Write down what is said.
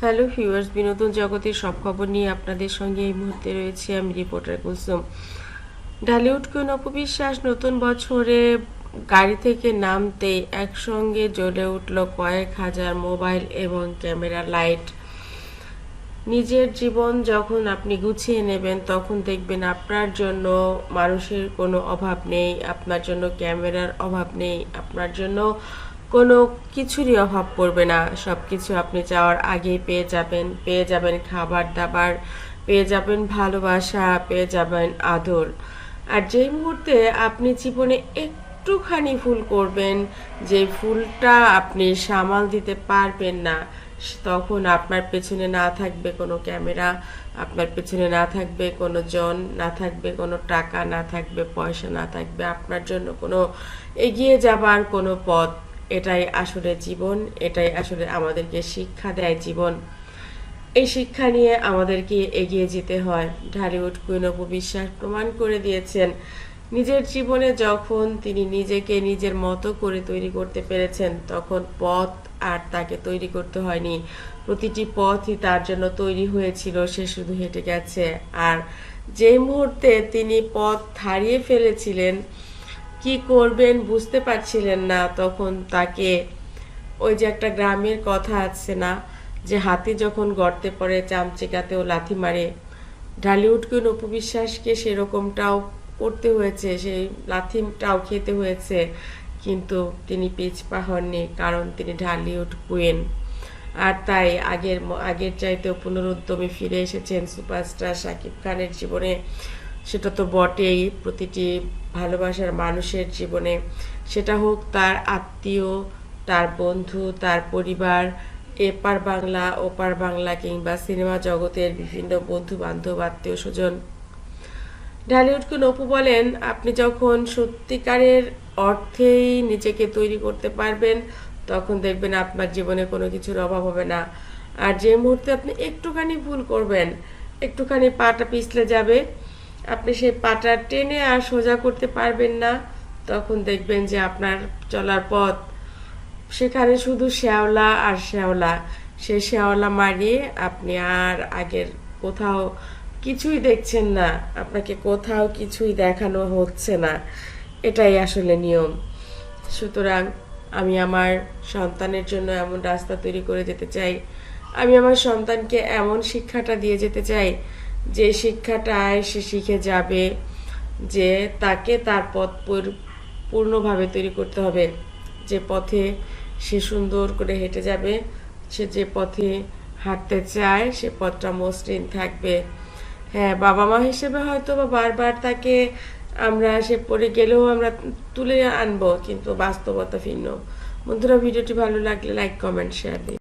Hello viewers বিনোদন জগতের সব খবর নিয়ে আপনাদের সঙ্গে এই মুহূর্তে রয়েছে আমি রিপোর্টার কুলসুম। ঢালিউড কুইন অপবিশ্বাস নতুন বছরে গাড়ি থেকে নামতেই একসঙ্গে জ্বলে উঠল কয়েক হাজার মোবাইল এবং ক্যামেরা লাইট। নিজের জীবন যখন আপনি গুছিয়ে নেবেন, তখন দেখবেন আপনার জন্য মানুষের কোনো অভাব নেই, আপনার জন্য ক্যামেরার অভাব নেই, আপনার জন্য কোনো কিছুরই অভাব পড়বে না। সব কিছু আপনি চাওয়ার আগেই পেয়ে যাবেন। পেয়ে যাবেন খাবার দাবার পেয়ে যাবেন ভালোবাসা, পেয়ে যাবেন আদর। আর যেই মুহূর্তে আপনি জীবনে একটুখানি ভুল করবেন, যে ফুলটা আপনি সামাল দিতে পারবেন না, তখন আপনার পেছনে না থাকবে কোনো ক্যামেরা, আপনার পেছনে না থাকবে কোনো জন, না থাকবে কোনো টাকা, না থাকবে পয়সা, না থাকবে আপনার জন্য কোনো এগিয়ে যাবার কোনো পথ এটাই আসলে জীবন, এটাই আসলে আমাদেরকে শিক্ষা দেয় জীবন। এই শিক্ষা নিয়ে আমাদেরকে এগিয়ে যেতে হয়। ঢালিউড কুইন অপু বিশ্বাস প্রমাণ করে দিয়েছেন, নিজের জীবনে যখন তিনি নিজেকে নিজের মতো করে তৈরি করতে পেরেছেন, তখন পথ আর তাকে তৈরি করতে হয়নি। প্রতিটি পথই তার জন্য তৈরি হয়েছিল, সে শুধু হেঁটে গেছে। আর যেই মুহূর্তে তিনি পথ হারিয়ে ফেলেছিলেন কি করবেন বুঝতে পারছিলেন না। তখন তাকে ওই যে একটা গ্রামের কথা আছে না, যে হাতি যখন গর্তে পড়ে, চামচিকাতেও লাথি মারে, ঢালিউড কুইন উপবিশ্বাসকে সেরকমটাও করতে হয়েছে সেই লাথিটাও খেতে হয়েছে, কিন্তু তিনি পিছপা হননি, কারণ তিনি ঢালিউড কুইন। আর তাই আগের আগের চাইতেও পুনরুদ্যমে ফিরে এসেছেন সুপারস্টার শাকিব খানের জীবনে। সেটা তো বটেই, প্রতিটি ভালোবাসার মানুষের জীবনে। সেটা হোক তার আত্মীয়, তার বন্ধু, তার পরিবার, এপার বাংলা, ওপার বাংলা কিংবা সিনেমা জগতের বিভিন্ন বন্ধু বান্ধব আত্মীয় স্বজন ঢালিউডকে নপু বলেন, আপনি যখন সত্যিকারের অর্থেই নিজেকে তৈরি করতে পারবেন, তখন দেখবেন আপনার জীবনে কোনো কিছুর অভাব হবে না। আর যে মুহূর্তে আপনি একটুখানি ভুল করবেন, একটুখানি পাটা পিছলে যাবে আপনি সেই পাটা টেনে আর সোজা করতে পারবেন না। তখন দেখবেন যে আপনার চলার পথ, সেখানে শুধু শ্যাওলা আর শ্যাওলা। সে শ্যাওলা মারিয়ে আপনি আর আগের কোথাও কিছুই দেখছেন না। আপনাকে কোথাও কিছুই দেখানো হচ্ছে না। এটাই আসলে নিয়ম। সুতরাং আমি আমার সন্তানের জন্য এমন রাস্তা তৈরি করে যেতে চাই। আমি আমার সন্তানকে এমন শিক্ষাটা দিয়ে যেতে চাই যে শিক্ষাটায় সে শিখে যাবে, যে তাকে তার পথ পর- পূর্ণভাবে তৈরি করতে হবে। যে পথে সে সুন্দর করে হেঁটে যাবে, সে যে পথে হাঁটতে চায়, সে পথটা মসৃণ থাকবে। হ্যাঁ বাবা মা হিসেবে হয়তো বা বারবার তাকে আমরা সে পড়ে গেলেও আমরা তুলে আনব, কিন্তু বাস্তবতা ভিন্ন। বন্ধুরা, ভিডিওটি ভালো লাগলে লাইক কমেন্ট শেয়ার দিন।